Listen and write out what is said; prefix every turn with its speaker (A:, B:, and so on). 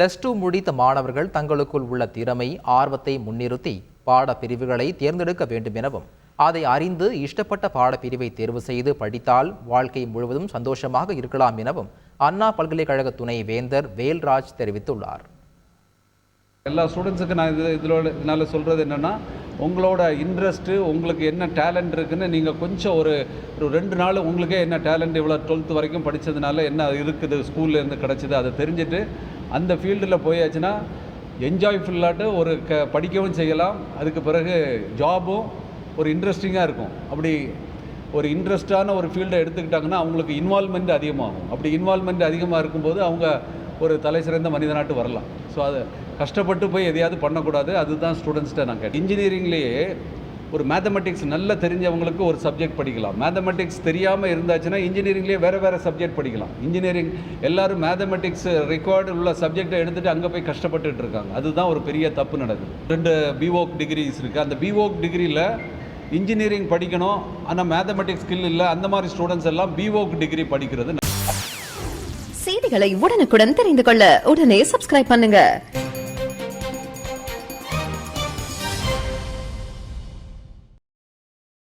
A: Plus two முடித்த மாணவர்கள் தங்களுக்குள் உள்ள திறமை ஆர்வத்தை முன்னிறுத்தி பாடப்பிரிவுகளை தேர்ந்தெடுக்க வேண்டும் எனவும் அதை அறிந்து இஷ்டப்பட்ட பாடப்பிரிவை தேர்வு செய்து படித்தால் வாழ்க்கை முழுவதும் சந்தோஷமாக இருக்கலாம் எனவும் அண்ணா பல்கலைக்கழக துணை வேந்தர் வேல்ராஜ் தெரிவித்துள்ளார்.
B: எல்லா ஸ்டூடெண்ட்ஸுக்கு நான் இது இதோட இதனால் சொல்கிறது என்னென்னா உங்களோட இன்ட்ரெஸ்ட்டு உங்களுக்கு என்ன டேலண்ட் இருக்குன்னு நீங்கள் கொஞ்சம் ஒரு ஒரு ரெண்டு நாள் உங்களுக்கே என்ன டேலண்ட் இவ்வளோ டுவெல்த்து வரைக்கும் படித்ததுனால என்ன இருக்குது ஸ்கூல்லேருந்து கிடச்சிது அதை தெரிஞ்சுட்டு அந்த ஃபீல்டில் போயாச்சுன்னா என்ஜாய்ஃபுல்லாட்டு ஒரு க படிக்கவும் செய்யலாம். அதுக்கு பிறகு ஜாபும் ஒரு இன்ட்ரெஸ்டிங்காக இருக்கும். அப்படி ஒரு இன்ட்ரெஸ்டான ஒரு ஃபீல்டை எடுத்துக்கிட்டாங்கன்னா அவங்களுக்கு இன்வால்மெண்ட் அதிகமாகும். அப்படி இன்வால்மெண்ட் அதிகமாக இருக்கும்போது அவங்க ஒரு தலை சிறந்த மனிதனாட்டு வரலாம். ஸோ அது கஷ்டப்பட்டு போய் எதையாவது பண்ணக்கூடாது. அதுதான் ஸ்டூடெண்ட்ஸ்கிட்ட நாங்கள் இன்ஜினியரிங்லேயே ஒரு மேத்தமெட்டிக்ஸ் நல்லா தெரிஞ்சவங்களுக்கு ஒரு சப்ஜெக்ட் படிக்கலாம். மேத்தமெட்டிக்ஸ் தெரியாமல் இருந்தாச்சுன்னா இன்ஜினியரிங்லேயே வேறு வேறு சப்ஜெக்ட் படிக்கலாம். இன்ஜினியரிங் எல்லாரும் மேத்தமெட்டிக்ஸ் ரெக்கார்டு உள்ள சப்ஜெக்டை எடுத்துகிட்டு அங்கே போய் கஷ்டப்பட்டுட்டு இருக்காங்க. அதுதான் ஒரு பெரிய தப்பு நடக்குது. ரெண்டு பிஓக் டிகிரிஸ் இருக்குது அந்த பிஓக் டிகிரியில் இன்ஜினியரிங் படிக்கணும். ஆனால் மேத்தமெட்டிக்ஸ் ஸ்கில் இல்லை. அந்த மாதிரி ஸ்டூடெண்ட்ஸ் எல்லாம் பிஓக் டிகிரி படிக்கிறது
C: செய்திகளை உடனுக்குடன் தெரிந்து கொள்ள உடனே சப்ஸ்கிரைப் பண்ணுங்கள்